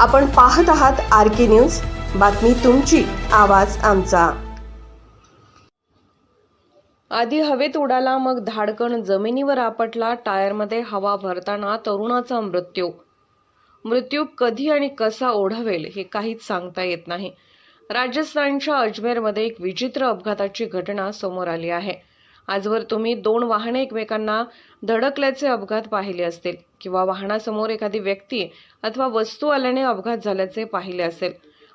आपण पाहत आहात आर के न्यूज. बातमी तुमची आवाज आमचा. आधी हवेत उडाला मग धाडकण जमिनीवर आपटला टायरमध्ये हवा भरताना तरुणाचा मृत्यू. मृत्यू कधी आणि कसा ओढवेल हे काहीच सांगता येत नाही. राजस्थानच्या अजमेरमध्ये एक विचित्र अपघाताची घटना समोर आली आहे. आजवर तुम्ही दोन वाहने एकमेकांना धडकल्याचे अपघात पाहिले असतील किंवा वाहनासमोर एखादी व्यक्ती अथवा वस्तू आल्याने अपघात झाल्याचे पाहिले असेल.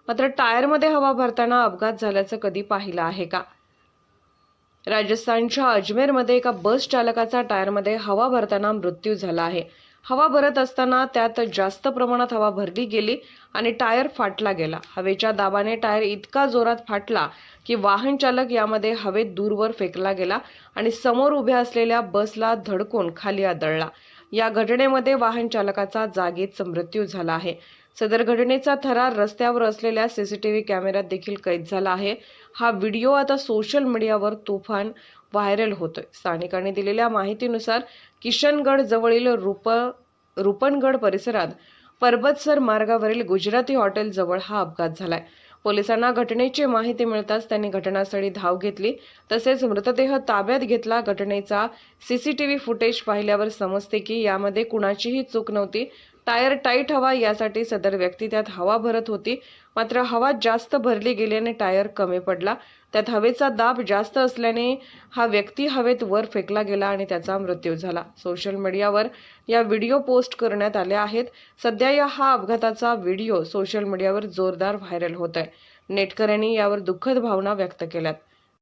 मात्र टायरमध्ये हवा भरताना अपघात झाल्याचं कधी पाहिलं आहे का? राजस्थानच्या अजमेरमध्ये एका बस चालकाचा टायरमध्ये हवा भरताना मृत्यू झाला आहे. हवा भरत असताना त्यात जास्त प्रमाणात हवा भरली गेली आणि टायर फाटला गेला. हवेच्या दाबाने टायर इतका जोरात फाटला की वाहन चालक यामध्ये हवेत दूरवर फेकला गेला आणि समोर उभ्या असलेल्या बसला धडकून खाली आदळला. या घटनेमध्ये वाहन चालकाचा जागीच मृत्यू झाला आहे. सदर घटनेचा थरार रस्त्यावर असलेल्या सीसीटीव्ही कॅमेऱ्यात देखील कैद झाला आहे. हा व्हिडिओ आता सोशल मीडियावर तुफान व्हायरल होतोय. स्थानिकांनी दिलेल्या माहितीनुसार किशनगड जवळील रूप रुपनगड परिसरात परबतसर मार्गावरील गुजराती हॉटेलजवळ हा अपघात झालाय. पोलिसांना घटनेची माहिती मिळताच त्यांनी घटनास्थळी धाव घेतली. तसेच मृतदेह ताब्यात घेतला. घटनेचा सीसीटीव्ही फुटेज पाहिल्यावर समजते की यामध्ये कुणाचीही चूक नव्हती. टायर टाईट हवा यासाठी सदर व्यक्ती त्यात हवा भरत होती. मात्र हवा जास्त भरली गेल्याने टायर कमी पडला. त्यात हवेचा दाब जास्त असल्याने हा व्यक्ती हवेत वर फेकला गेला आणि त्याचा मृत्यू झाला. सोशल मीडियावर या व्हिडिओ पोस्ट करण्यात आले आहेत. सध्या या हा अपघाताचा व्हिडिओ सोशल मीडियावर जोरदार व्हायरल होत आहे नेटकऱ्यांनी यावर दुःखद भावना व्यक्त केल्यात.